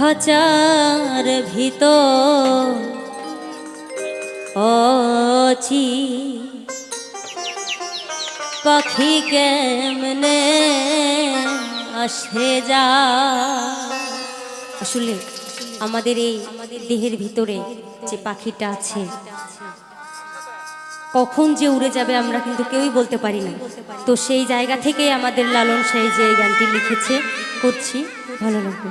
খাঁচার ভিতর অচি পাখি কেমনে আসে যা? আসলে আমাদের এই দেহের ভিতরে যে পাখিটা আছে, কখন যে উড়ে যাবে আমরা কিন্তু কেউই বলতে পারি না। তো সেই জায়গা থেকেই আমাদের লালন সেই যে গানটি লিখেছে, করছি। ভালো লাগবে।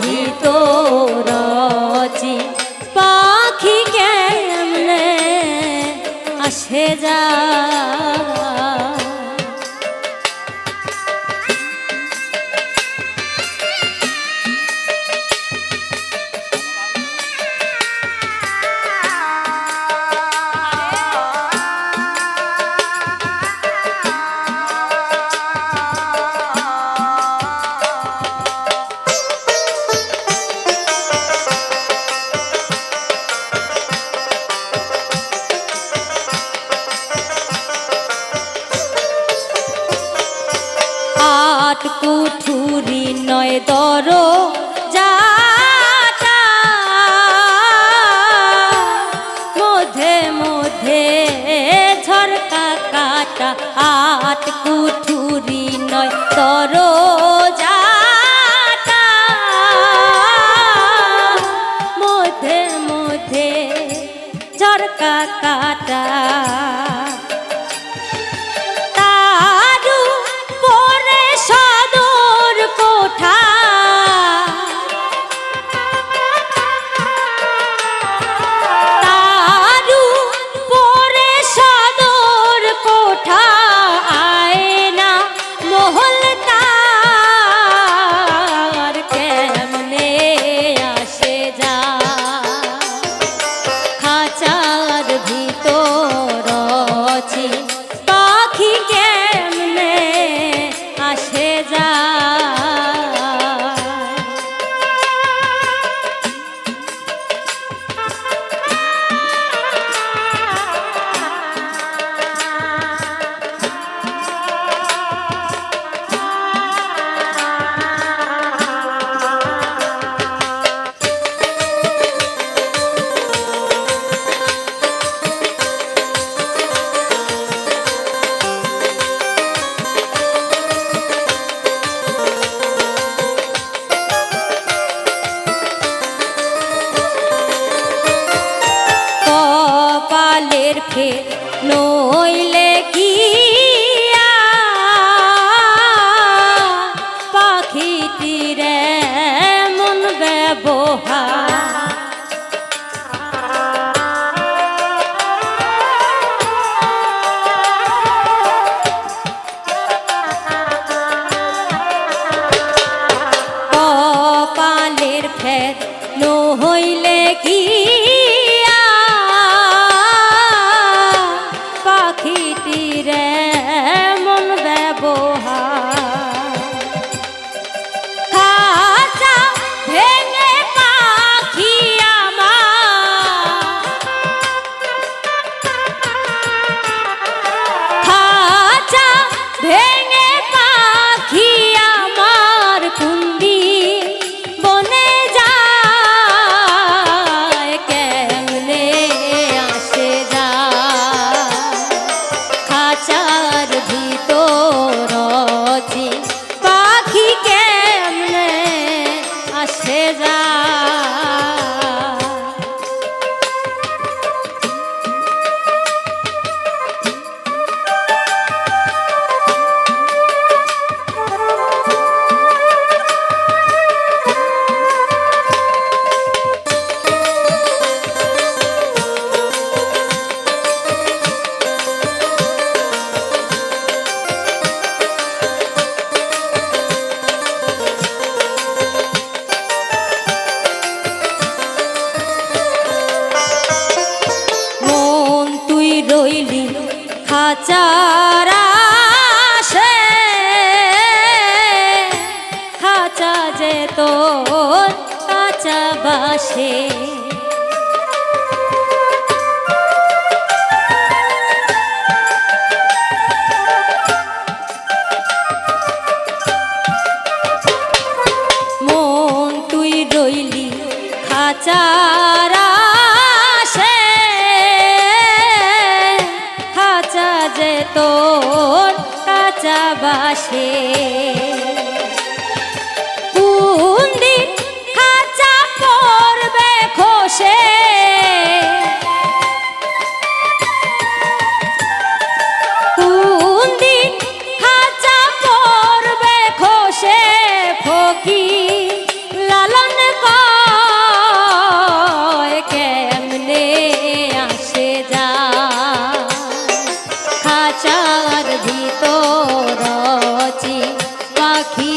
ভিতর কুঠুরি নয় দর যাটা মধ্যে মধ্যে ঝরকা কাটা আট কুঠুরি নয় দর যাটা মধ্যে মধ্যে ঝরকা কাটা ಈ রইলি খাচারা সে খাচা যে তোর কাঁচা বাসে। মন তুই রইলি খাচারা fresh air. পাখি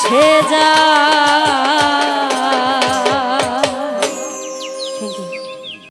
সে যা